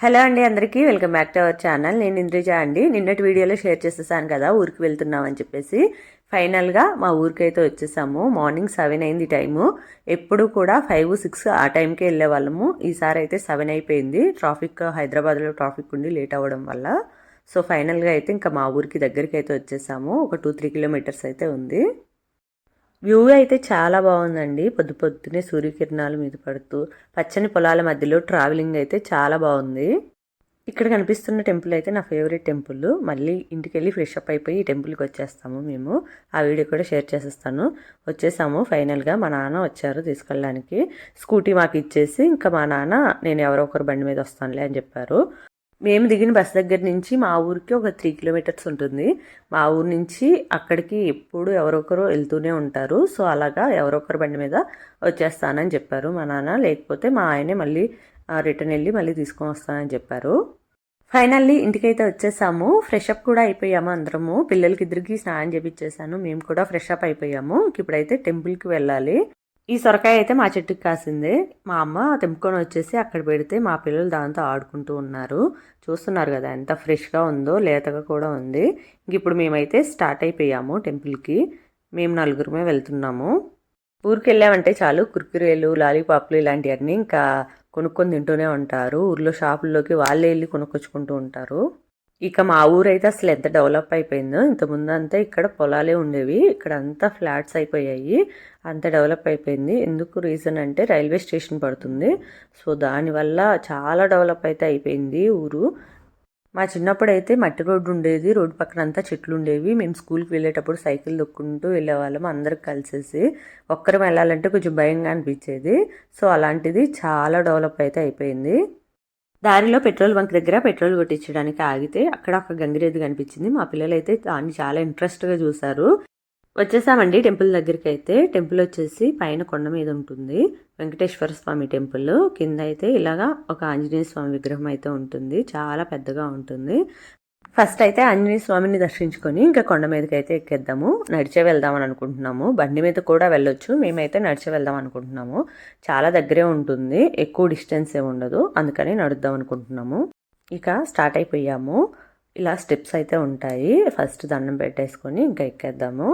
Hello అండి అందరికీ welcome back to our channel. నేను ఇంద్రిజ అండి. నిన్నటి వీడియోలో షేర్ చేసేసాను కదా ఊరికి వెళ్తున్నామని చెప్పేసి. ఫైనల్గా మా ఊరికి అయితే వచ్చేసాము. మార్నింగ్ సెవెన్ అయింది టైము. ఎప్పుడు కూడా ఫైవ్ సిక్స్ ఆ టైంకే వెళ్ళే వాళ్ళము ఈసారి అయితే సెవెన్ అయిపోయింది. ట్రాఫిక్ హైదరాబాద్లో ట్రాఫిక్ ఉండి లేట్ అవ్వడం వల్ల. సో ఫైనల్గా అయితే ఇంకా మా ఊరికి దగ్గరికి అయితే వచ్చేసాము. ఒక టూ త్రీ కిలోమీటర్స్ అయితే ఉంది. వ్యూ అయితే చాలా బాగుందండి. పొద్దు పొద్దునే సూర్యకిరణాలు మీద పడుతూ పచ్చని పొలాల మధ్యలో ట్రావెలింగ్ అయితే చాలా బాగుంది. ఇక్కడ కనిపిస్తున్న టెంపుల్ అయితే నా ఫేవరెట్ టెంపుల్ మళ్ళీ ఇంటికి వెళ్ళి ఫ్రెష్ అప్ అయిపోయి ఈ టెంపుల్కి వచ్చేస్తాము మేము. ఆ వీడియో కూడా షేర్ చేసేస్తాను. వచ్చేసాము ఫైనల్గా మా నాన్న వచ్చారు తీసుకెళ్ళడానికి. స్కూటీ మాకు ఇచ్చేసి ఇంకా మా నాన్న నేను ఎవరో ఒకరు బండి మీద వస్తానులే అని చెప్పారు. మేము దిగిన బస్ దగ్గర నుంచి మా ఊరికి ఒక త్రీ కిలోమీటర్స్ ఉంటుంది. మా ఊరు నుంచి అక్కడికి ఎప్పుడు ఎవరొకరు వెళ్తూనే ఉంటారు. సో అలాగా ఎవరొకరు బండి మీద వచ్చేస్తానని చెప్పారు మా నాన్న. లేకపోతే మా ఆయనే మళ్ళీ రిటర్న్ వెళ్ళి మళ్ళీ తీసుకొని వస్తానని చెప్పారు. ఫైనల్లీ ఇంటికైతే వచ్చేసాము. ఫ్రెష్ అప్ కూడా అయిపోయాము అందరము. పిల్లలకి ఇద్దరికి స్నానం చేపించేసాను మేము కూడా ఫ్రెష్ అప్ అయిపోయాము. ఇప్పుడైతే టెంపుల్కి వెళ్ళాలి. ఈ సొరకాయ అయితే మా చెట్టుకి కాసిందే. మా అమ్మ తెంపుకొని వచ్చేసి అక్కడ పెడితే మా పిల్లలు దాంతో ఆడుకుంటూ ఉన్నారు. చూస్తున్నారు కదా ఎంత ఫ్రెష్గా ఉందో లేతగా కూడా ఉంది. ఇంక ఇప్పుడు మేమైతే స్టార్ట్ అయిపోయాము టెంపుల్కి. మేము నలుగురమే వెళ్తున్నాము. ఊరికి వెళ్ళామంటే చాలు కుర్కురేలు లాలీపాప్లు ఇలాంటివన్నీ ఇంకా కొనుక్కొని తింటూనే ఉంటారు. ఊర్లో షాపుల్లోకి వాళ్ళే వెళ్ళి కొనుక్కొచ్చుకుంటూ ఉంటారు. ఇక మా ఊరైతే అసలు ఎంత డెవలప్ అయిపోయిందో ఇంతకుముందు అంతా ఇక్కడ పొలాలే ఉండేవి ఇక్కడ అంతా ఫ్లాట్స్ అయిపోయాయి అంత డెవలప్ అయిపోయింది. ఎందుకు రీజన్ అంటే రైల్వే స్టేషన్ పడుతుంది. సో దానివల్ల చాలా డెవలప్ అయితే అయిపోయింది ఊరు. మా చిన్నప్పుడు అయితే మట్టి రోడ్డు ఉండేది రోడ్డు పక్కన అంతా చెట్లు ఉండేవి. మేము స్కూల్కి వెళ్ళేటప్పుడు సైకిల్ దొక్కుంటూ వెళ్ళేవాళ్ళం అందరికి కలిసేసి. ఒక్కరం వెళ్ళాలంటే కొంచెం భయంగా అనిపించేది. సో అలాంటిది చాలా డెవలప్ అయితే అయిపోయింది. దారిలో పెట్రోల్ బంక్ దగ్గర పెట్రోల్ కొట్టించడానికి ఆగితే అక్కడ ఒక గంగిరేది కనిపించింది. మా పిల్లలు అయితే దాన్ని చాలా ఇంట్రెస్ట్గా చూశారు. వచ్చేసామండి టెంపుల్ దగ్గరికి అయితే టెంపుల్ వచ్చేసి పైన కొండ మీద ఉంటుంది. వెంకటేశ్వర స్వామి టెంపుల్. కింద అయితే ఇలాగా ఒక ఆంజనేయ స్వామి విగ్రహం అయితే ఉంటుంది. చాలా పెద్దగా ఉంటుంది. ఫస్ట్ అయితే ఆంజనేయ స్వామిని దర్శించుకొని ఇంకా కొండ మీదకి అయితే ఎక్కేద్దాము. నడిచే వెళ్దామని అనుకుంటున్నాము. బండి మీద కూడా వెళ్ళొచ్చు. మేమైతే నడిచే వెళ్దాం అనుకుంటున్నాము. చాలా దగ్గరే ఉంటుంది. ఎక్కువ డిస్టెన్స్ ఏ ఉండదు. అందుకని నడుద్దాం అనుకుంటున్నాము. ఇక స్టార్ట్ అయిపోయాము. ఇలా స్టెప్స్ అయితే ఉంటాయి. ఫస్ట్ దండం పెట్టేసుకొని ఇంకా ఎక్కేద్దాము.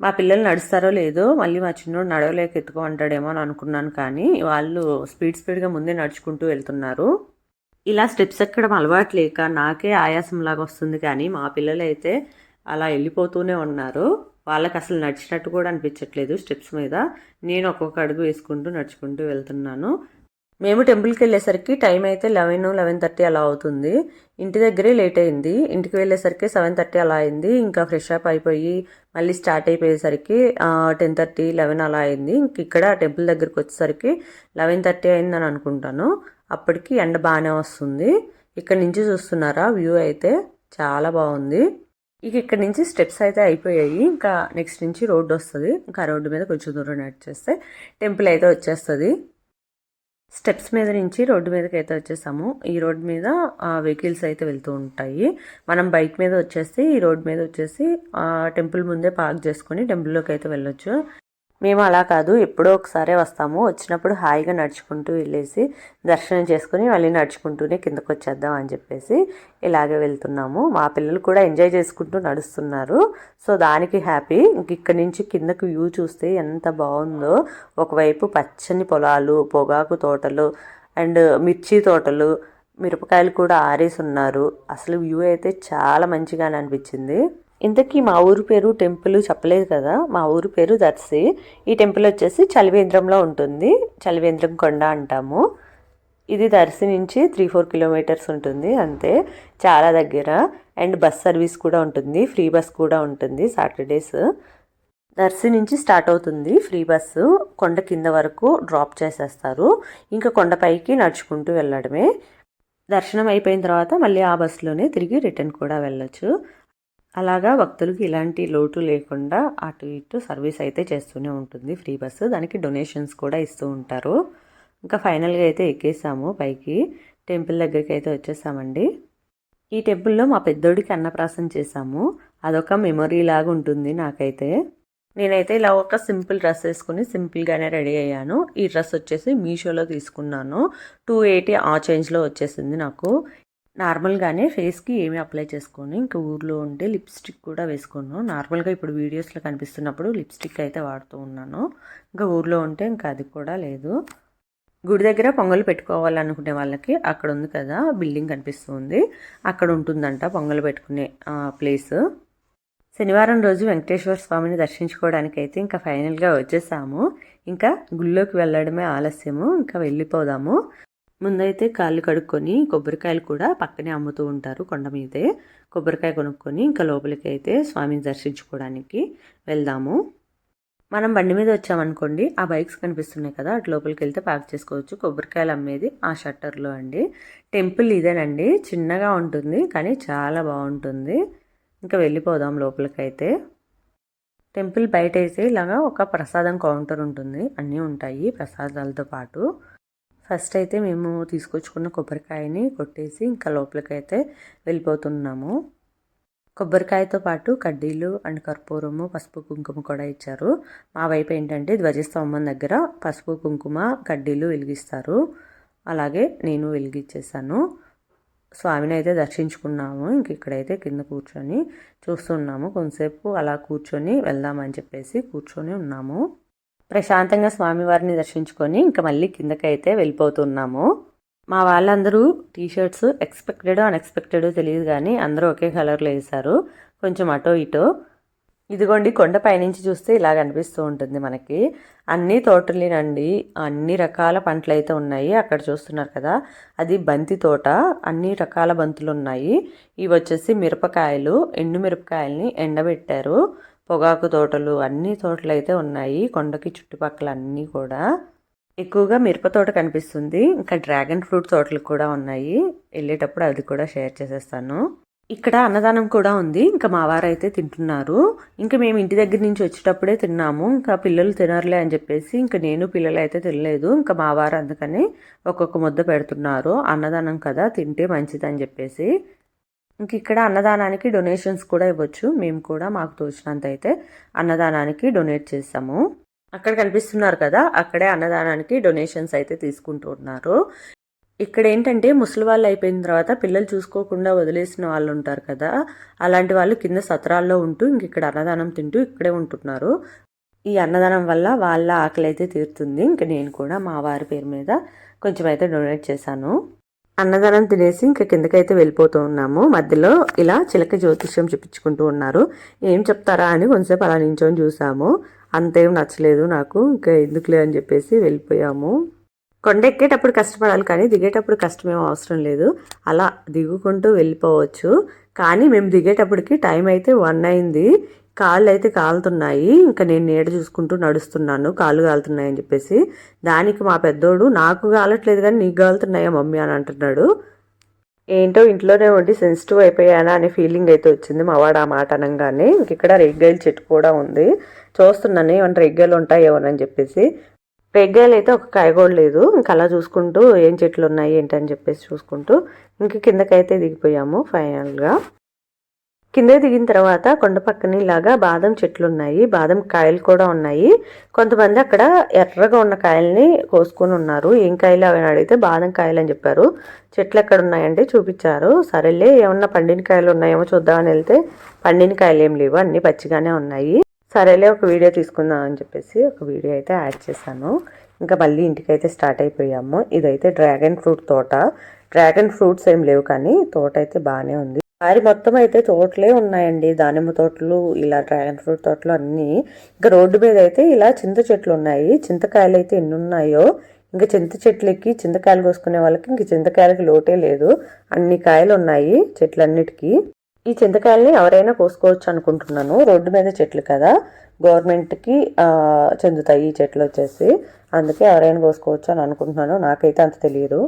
మా పిల్లలు నడుస్తారో లేదో మళ్ళీ మా చిన్నోడు నడవలేక ఎత్తుకో అంటాడేమో అని అనుకున్నాను కానీ వాళ్ళు స్పీడ్ స్పీడ్గా ముందే నడుచుకుంటూ వెళ్తున్నారు. ఇలా స్టెప్స్ ఎక్కడం అలవాటు లేక నాకే ఆయాసంలాగా వస్తుంది కానీ మా పిల్లలు అయితే అలా వెళ్ళిపోతూనే ఉన్నారు. వాళ్ళకి అసలు నడిచినట్టు కూడా అనిపించట్లేదు స్టెప్స్ మీద. నేను ఒక్కొక్క అడుగు వేసుకుంటూ నడుచుకుంటూ వెళ్తున్నాను. మేము టెంపుల్కి వెళ్ళేసరికి టైం అయితే లెవెన్ లెవెన్ థర్టీ అలా అవుతుంది. ఇంటి దగ్గరే లేట్ అయింది. ఇంటికి వెళ్ళేసరికి సెవెన్ థర్టీ అలా అయింది. ఇంకా ఫ్రెష్ అప్ అయిపోయి మళ్ళీ స్టార్ట్ అయిపోయేసరికి టెన్ థర్టీ లెవెన్ అలా అయింది. ఇంక ఇక్కడ టెంపుల్ దగ్గరికి వచ్చేసరికి లెవెన్ థర్టీ అయిందని అనుకుంటాను. అప్పటికి ఎండ బాగానే వస్తుంది. ఇక్కడ నుంచి చూస్తున్నారా? వ్యూ అయితే చాలా బాగుంది. ఇక ఇక్కడ నుంచి స్టెప్స్ అయితే అయిపోయాయి. ఇంకా నెక్స్ట్ నుంచి రోడ్డు వస్తుంది. ఇంకా రోడ్డు మీద కొంచెం దూరం నడిచేస్తే టెంపుల్ అయితే వచ్చేస్తుంది. స్టెప్స్ మీద నుంచి రోడ్డు మీదకి అయితే వచ్చేసాము. ఈ రోడ్ మీద వెహికల్స్ అయితే వెళ్తూ ఉంటాయి. మనం బైక్ మీద వచ్చేసి ఈ రోడ్ మీద వచ్చేసి టెంపుల్ ముందే పార్క్ చేసుకొని టెంపుల్లోకి అయితే వెళ్ళొచ్చు. మేము అలా కాదు ఎప్పుడో ఒకసారే వస్తాము. వచ్చినప్పుడు హాయిగా నడుచుకుంటూ వెళ్ళేసి దర్శనం చేసుకుని మళ్ళీ నడుచుకుంటూనే కిందకు వచ్చేద్దాం అని చెప్పేసి ఇలాగే వెళ్తున్నాము. మా పిల్లలు కూడా ఎంజాయ్ చేసుకుంటూ నడుస్తున్నారు. సో దానికి హ్యాపీ. ఇంక ఇక్కడి నుంచి కిందకు వ్యూ చూస్తే ఎంత బాగుందో. ఒకవైపు పచ్చని పొలాలు పొగాకు తోటలు అండ్ మిర్చి తోటలు మిరపకాయలు కూడా ఆరేసి ఉన్నారు. అసలు వ్యూ అయితే చాలా మంచిగానే అనిపించింది. ఇంతకీ మా ఊరు పేరు టెంపుల్ చెప్పలేదు కదా మా ఊరు పేరు దర్శి. ఈ టెంపుల్ వచ్చేసి చలివేంద్రంలో ఉంటుంది చలివేంద్రం కొండ అంటాము. ఇది దర్శి నుంచి త్రీ ఫోర్ కిలోమీటర్స్ ఉంటుంది అంతే చాలా దగ్గర. అండ్ బస్ సర్వీస్ కూడా ఉంటుంది ఫ్రీ బస్ కూడా ఉంటుంది సాటర్డేస్. దర్శి నుంచి స్టార్ట్ అవుతుంది ఫ్రీ బస్సు కొండ కింద వరకు డ్రాప్ చేసేస్తారు ఇంకా కొండపైకి నడుచుకుంటూ వెళ్ళడమే. దర్శనం అయిపోయిన తర్వాత మళ్ళీ ఆ బస్సులోనే తిరిగి రిటర్న్ కూడా వెళ్ళొచ్చు. అలాగా భక్తులకి ఇలాంటి లోటు లేకుండా అటు ఇటు సర్వీస్ అయితే చేస్తూనే ఉంటుంది ఫ్రీ బస్సు. దానికి డొనేషన్స్ కూడా ఇస్తూ ఉంటారు. ఇంకా ఫైనల్గా అయితే ఎక్కేసాము పైకి. టెంపుల్ దగ్గరికి అయితే వచ్చేసామండి. ఈ టెంపుల్లో మా పెద్దోడికి అన్నప్రాసం చేశాము అదొక మెమొరీ లాగా ఉంటుంది నాకైతే. నేనైతే ఇలా ఒక సింపుల్ డ్రెస్ వేసుకుని సింపుల్గానే రెడీ అయ్యాను. ఈ డ్రెస్ వచ్చేసి మీషోలో తీసుకున్నాను. టూ ఎయిటీ ఆ చేంజ్లో వచ్చేసింది నాకు. నార్మల్గానే ఫేస్కి ఏమి అప్లై చేసుకోను. ఇంకా ఊర్లో ఉంటే లిప్స్టిక్ కూడా వేసుకున్నాను. నార్మల్గా ఇప్పుడు వీడియోస్లో కనిపిస్తున్నప్పుడు లిప్స్టిక్ అయితే వాడుతూ ఉన్నాను. ఇంకా ఊర్లో ఉంటే ఇంకా అది కూడా లేదు. గుడి దగ్గర పొంగల్ పెట్టుకోవాలనుకునే వాళ్ళకి అక్కడ ఉంది కదా బిల్డింగ్ కనిపిస్తుంది. అక్కడ ఉంటుందంట పొంగల్ పెట్టుకునే ప్లేస్. శనివారం రోజు వెంకటేశ్వర స్వామిని దర్శించుకోవడానికి అయితే ఇంకా ఫైనల్గా వచ్చేసాము. ఇంకా గుళ్ళోకి వెళ్ళడమే ఆలస్యము. ఇంకా వెళ్ళిపోదాము. ముందైతే కాళ్ళు కడుక్కొని కొబ్బరికాయలు కూడా పక్కనే అమ్ముతూ ఉంటారు కొండ మీదే. కొబ్బరికాయ కొనుక్కొని ఇంకా లోపలికి అయితే స్వామిని దర్శించుకోవడానికి వెళ్దాము. మనం బండి మీద వచ్చామనుకోండి ఆ బైక్స్ కనిపిస్తున్నాయి కదా అటు లోపలికి వెళ్తే పార్క్ చేసుకోవచ్చు. కొబ్బరికాయలు అమ్మేది ఆ షట్టర్లో అండి. టెంపుల్ ఇదేనండి చిన్నగా ఉంటుంది కానీ చాలా బాగుంటుంది. ఇంకా వెళ్ళిపోదాం లోపలికైతే. టెంపుల్ బయట అయితే ఇలాగా ఒక ప్రసాదం కౌంటర్ ఉంటుంది అన్నీ ఉంటాయి ప్రసాదాలతో పాటు. ఫస్ట్ అయితే మేము తీసుకొచ్చుకున్న కొబ్బరికాయని కొట్టేసి ఇంకా లోపలికైతే వెళ్ళిపోతున్నాము. కొబ్బరికాయతో పాటు కడ్డీలు అండ్ కర్పూరము పసుపు కుంకుమ కూడా ఇచ్చారు. మా వైపు ఏంటంటే ధ్వజస్తంభం దగ్గర పసుపు కుంకుమ కడ్డీలు వెలిగిస్తారు. అలాగే నేను వెలిగిచ్చేసాను. స్వామిని అయితే దర్శించుకున్నాము. ఇంక ఇక్కడైతే కింద కూర్చొని చూస్తున్నాము. కొంతసేపు అలా కూర్చొని వెళ్దామని చెప్పేసి కూర్చొని ఉన్నాము. ప్రశాంతంగా స్వామివారిని దర్శించుకొని ఇంకా మళ్ళీ కిందకైతే వెళ్ళిపోతున్నాము. మా వాళ్ళందరూ టీషర్ట్స్ ఎక్స్పెక్టెడ్ అన్ఎక్స్పెక్టెడ్ తెలియదు కానీ అందరూ ఒకే కలర్లో వేశారు. కొంచెం అటో ఇటో. ఇదిగోండి కొండ పైనుంచి చూస్తే ఇలా కనిపిస్తూ ఉంటుంది మనకి. అన్ని తోటలేనండి. అన్ని రకాల పంటలు అయితే ఉన్నాయి. అక్కడ చూస్తున్నారు కదా అది బంతి తోట. అన్ని రకాల బంతులు ఉన్నాయి ఇవి వచ్చేసి మిరపకాయలు ఎండు మిరపకాయల్ని ఎండబెట్టారు. పొగాకు తోటలు అన్ని తోటలు అయితే ఉన్నాయి. కొండకి చుట్టుపక్కల అన్నీ కూడా. ఎక్కువగా మిరప తోట కనిపిస్తుంది. ఇంకా డ్రాగన్ ఫ్రూట్ తోటలు కూడా ఉన్నాయి. వెళ్ళేటప్పుడు అది కూడా షేర్ చేసేస్తాను. ఇక్కడ అన్నదానం కూడా ఉంది. ఇంకా మా వారు అయితే తింటున్నారు. ఇంకా మేము ఇంటి దగ్గర నుంచి వచ్చేటప్పుడే తిన్నాము. ఇంకా పిల్లలు తినర్లే అని చెప్పేసి ఇంకా నేను పిల్లలు అయితే తినలేదు. ఇంకా మా వారు అందుకని ఒక్కొక్క ముద్ద పెడుతున్నారు. అన్నదానం కదా తింటే మంచిది అని చెప్పేసి. ఇంక ఇక్కడ అన్నదానానికి డొనేషన్స్ కూడా ఇవ్వచ్చు. మేము కూడా మాకు తోచినంత అయితే అన్నదానానికి డొనేట్ చేసాము అక్కడ కనిపిస్తున్నారు కదా అక్కడే అన్నదానానికి డొనేషన్స్ అయితే తీసుకుంటూ ఉన్నారు. ఇక్కడ ఏంటంటే ముసలి వాళ్ళు అయిపోయిన తర్వాత పిల్లలు చూసుకోకుండా వదిలేసిన వాళ్ళు ఉంటారు కదా అలాంటి వాళ్ళు కింద సత్రాల్లో ఉంటూ ఇంక ఇక్కడ అన్నదానం తింటూ ఇక్కడే ఉంటున్నారు. ఈ అన్నదానం వల్ల వాళ్ళ ఆకలి అయితే తీరుతుంది. ఇంక నేను కూడా మా వారి పేరు మీద కొంచెం అయితే డొనేట్ చేశాను. అన్నదానం తినేసి ఇంకా కిందకైతే వెళ్ళిపోతూ ఉన్నాము. మధ్యలో ఇలా చిలక జ్యోతిష్యం చూపించుకుంటూ ఉన్నారు. ఏం చెప్తారా అని కొంచెంసేపు అలా నించొని చూసాము. అంతేం నచ్చలేదు నాకు. ఇంకా ఎందుకులే అని చెప్పేసి వెళ్ళిపోయాము. కొండ ఎక్కేటప్పుడు కష్టపడాలి కానీ దిగేటప్పుడు కష్టమేం అవసరం లేదు. అలా దిగుకుంటూ వెళ్ళిపోవచ్చు. కానీ మేము దిగేటప్పటికి టైం అయితే వన్ అయింది. కాళ్ళు అయితే కాలుతున్నాయి. ఇంకా నేను నీడ చూసుకుంటూ నడుస్తున్నాను. కాళ్ళు కాలుతున్నాయి అని చెప్పేసి. దానికి మా పెద్దోడు నాకు కాలట్లేదు కానీ నీకు కాలుతున్నాయా మమ్మీ అని అంటున్నాడు. ఏంటో ఇంట్లోనే ఉండి సెన్సిటివ్ అయిపోయానా అనే ఫీలింగ్ అయితే వచ్చింది మా వాడు ఆ మాట అనగానే. ఇంక ఇక్కడ రెగ్గాయల చెట్టు కూడా ఉంది. చూస్తున్నాను ఏమన్నా రెగ్గాయలు ఉంటాయేమోనని చెప్పేసి. రెగ్గాయలు అయితే ఒక కాయ కూడా లేదు. ఇంకా అలా చూసుకుంటూ ఏం చెట్లు ఉన్నాయి? ఏంటని చెప్పేసి చూసుకుంటూ. ఇంక కిందకైతే దిగిపోయాము ఫైనల్గా. కింద దిగిన తర్వాత కొండ పక్కన ఇలాగా బాదం చెట్లు ఉన్నాయి. బాదం కాయలు కూడా ఉన్నాయి. కొంతమంది అక్కడ ఎర్రగా ఉన్న కాయల్ని కోసుకొని ఉన్నారు. ఏం కాయలు అవి అడిగితే బాదం కాయలు అని చెప్పారు. చెట్లు ఎక్కడ ఉన్నాయంటే చూపించారు. సరేలే ఏమన్నా పండిన కాయలు ఉన్నాయేమో చూద్దామని వెళ్తే పండిన కాయలు ఏం లేవు. అన్ని పచ్చిగానే ఉన్నాయి. సరేలే ఒక వీడియో తీసుకుందాం అని చెప్పేసి ఒక వీడియో అయితే యాడ్ చేశాను. ఇంకా మళ్ళీ ఇంటికైతే స్టార్ట్ అయిపోయాము. ఇదైతే డ్రాగన్ ఫ్రూట్ తోట. డ్రాగన్ ఫ్రూట్స్ ఏం లేవు కానీ తోట అయితే బాగానే ఉంది. వారి మొత్తం అయితే తోటలే ఉన్నాయండి. దానిమ్మ తోటలు ఇలా డ్రాగన్ ఫ్రూట్ తోటలు అన్నీ. ఇంకా రోడ్డు మీద అయితే ఇలా చింత చెట్లు ఉన్నాయి. చింతకాయలు అయితే ఎన్ని ఉన్నాయో ఇంకా చింత చెట్లకి చింతకాయలు కోసుకునే వాళ్ళకి ఇంక చింతకాయలకి లోటే లేదు. అన్ని కాయలు ఉన్నాయి చెట్లన్నిటికీ. ఈ చింతకాయల్ని ఎవరైనా కోసుకోవచ్చు అనుకుంటున్నాను. రోడ్డు మీద చెట్లు కదా. గవర్నమెంట్కి చెందుతాయి ఈ చెట్లు వచ్చేసి. అందుకే ఎవరైనా కోసుకోవచ్చు అని అనుకుంటున్నాను. నాకైతే అంత తెలియదు.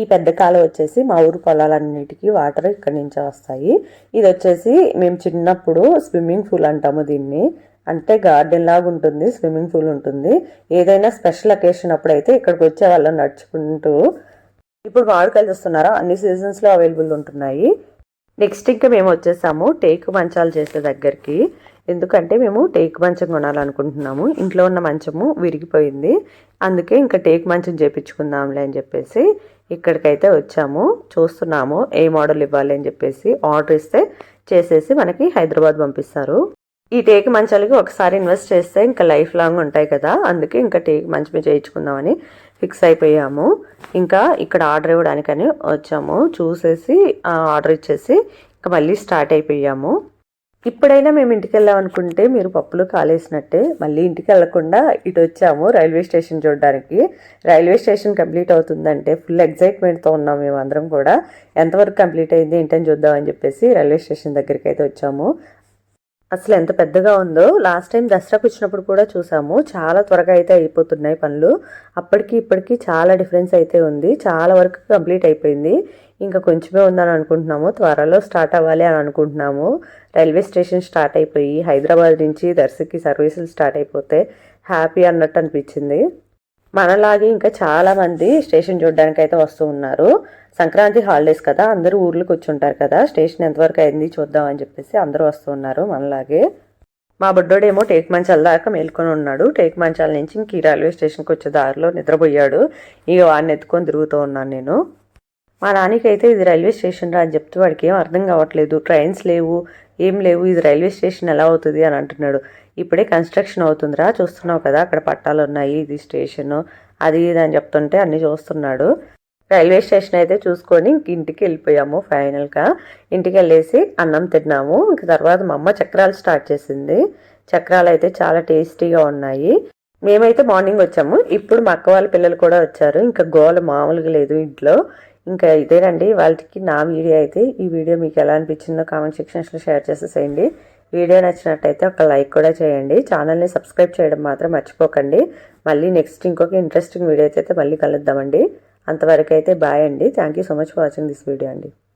ఈ పెద్ద కాలువ వచ్చేసి మా ఊరు పొలాలన్నిటికీ వాటర్ ఇక్కడి నుంచే వస్తాయి. ఇది వచ్చేసి మేము చిన్నప్పుడు స్విమ్మింగ్ పూల్ అంటాము దీన్ని. అంటే గార్డెన్ లాగా ఉంటుంది స్విమ్మింగ్ పూల్ ఉంటుంది. ఏదైనా స్పెషల్ అకేషన్ అప్పుడైతే ఇక్కడికి వచ్చే వాళ్ళు నడుచుకుంటూ. ఇప్పుడు మామిడికాయలు వస్తున్నారా అన్ని సీజన్స్లో అవైలబుల్ ఉంటున్నాయి. నెక్స్ట్ ఇంకా మేము వచ్చేసాము టేకు మంచాలు చేసే దగ్గరికి. ఎందుకంటే మేము టేకు మంచం కొనాలనుకుంటున్నాము. ఇంట్లో ఉన్న మంచము విరిగిపోయింది. అందుకే ఇంకా టేకు మంచం చేపించుకుందాంలే అని చెప్పేసి ఇక్కడికైతే వచ్చాము. చూస్తున్నాము ఏ మోడల్ ఇవ్వాలి అని చెప్పేసి ఆర్డర్ ఇస్తే చేసేసి మనకి హైదరాబాద్ పంపిస్తారు. ఈ టేకు మంచాలకి ఒకసారి ఇన్వెస్ట్ చేస్తే ఇంకా లైఫ్ లాంగ్ ఉంటాయి కదా. అందుకే ఇంకా టేక్ మంచమే చేయించుకుందామని ఫిక్స్ అయిపోయాము. ఇంకా ఇక్కడ ఆర్డర్ ఇవ్వడానికని వచ్చాము. చూసేసి ఆర్డర్ ఇచ్చేసి ఇంకా మళ్ళీ స్టార్ట్ అయిపోయాము. ఇప్పుడైనా మేము ఇంటికి వెళ్ళామనుకుంటే మీరు పప్పులు కాలేసినట్టే మళ్ళీ ఇంటికి వెళ్ళకుండా ఇటు వచ్చాము రైల్వే స్టేషన్ చూడడానికి. రైల్వే స్టేషన్ కంప్లీట్ అవుతుందంటే ఫుల్ ఎగ్జైట్మెంట్తో ఉన్నాం మేము అందరం కూడా. ఎంతవరకు కంప్లీట్ అయింది ఏంటని చూద్దామని చెప్పేసి రైల్వే స్టేషన్ దగ్గరికి అయితే వచ్చాము. అసలు ఎంత పెద్దగా ఉందో లాస్ట్ టైం దసరాకు వచ్చినప్పుడు కూడా చూసాము. చాలా త్వరగా అయితే అయిపోతున్నాయి పనులు. అప్పటికి ఇప్పటికి చాలా డిఫరెన్స్ అయితే ఉంది. చాలా వరకు కంప్లీట్ అయిపోయింది. ఇంకా కొంచెమే ఉందని అనుకుంటున్నాము త్వరలో స్టార్ట్ అవ్వాలి అని అనుకుంటున్నాము రైల్వే స్టేషన్ స్టార్ట్ అయిపోయి హైదరాబాద్ నుంచి దర్శకి సర్వీసులు స్టార్ట్ అయిపోతే హ్యాపీ అన్నట్టు అనిపించింది. మనలాగే ఇంకా చాలామంది స్టేషన్ చూడడానికి అయితే వస్తూ ఉన్నారు. సంక్రాంతి హాలిడేస్ కదా అందరూ ఊర్లోకి వచ్చి ఉంటారు కదా స్టేషన్ ఎంతవరకు అయింది చూద్దాం అని చెప్పేసి అందరూ వస్తూ ఉన్నారు మనలాగే. మా బుడ్డోడేమో టేక్ మంచాల దాకా మేల్కొని ఉన్నాడు. టేక్ మంచాల నుంచి ఇంక ఈ రైల్వే స్టేషన్కి వచ్చే దారిలో నిద్రపోయాడు. ఇక వాడిని ఎత్తుకొని తిరుగుతూ ఉన్నాను నేను. మా నాన్నకైతే ఇది రైల్వే స్టేషన్ రా అని చెప్తే వాడికి ఏం అర్థం కావట్లేదు. ట్రైన్స్ లేవు ఏం లేవు ఇది రైల్వే స్టేషన్ ఎలా అవుతుంది అని అంటున్నాడు. ఇప్పుడే కన్స్ట్రక్షన్ అవుతుందిరా చూస్తున్నావు కదా అక్కడ పట్టాలు ఉన్నాయి ఇది స్టేషన్ అది ఇది అని చెప్తుంటే అన్నీ చూస్తున్నాడు. రైల్వే స్టేషన్ అయితే చూసుకొని ఇంక ఇంటికి వెళ్ళిపోయాము ఫైనల్గా. ఇంటికి వెళ్ళేసి అన్నం తిన్నాము. ఇంక తర్వాత మా అమ్మ చక్రాలు స్టార్ట్ చేసింది. చక్రాలు అయితే చాలా టేస్టీగా ఉన్నాయి. మేమైతే మార్నింగ్ వచ్చాము. ఇప్పుడు మా అక్క వాళ్ళ పిల్లలు కూడా వచ్చారు. ఇంకా గోల మామూలుగా లేదు ఇంట్లో. ఇంకా ఇదేనండి వాళ్ళకి నా వీడియో అయితే ఈ వీడియో మీకు ఎలా అనిపించిందో కామెంట్ సెక్షన్స్లో షేర్ చేసేసేయండి. వీడియో నచ్చినట్టయితే ఒక లైక్ కూడా చేయండి. ఛానల్ని సబ్స్క్రైబ్ చేయడం మాత్రం మర్చిపోకండి. మళ్ళీ నెక్స్ట్ ఇంకొక ఇంట్రెస్టింగ్ వీడియో అయితే మళ్ళీ కలుద్దామండి. అంతవరకు అయితే బాయ్ అండి. Thank you so much for watching this video అండి.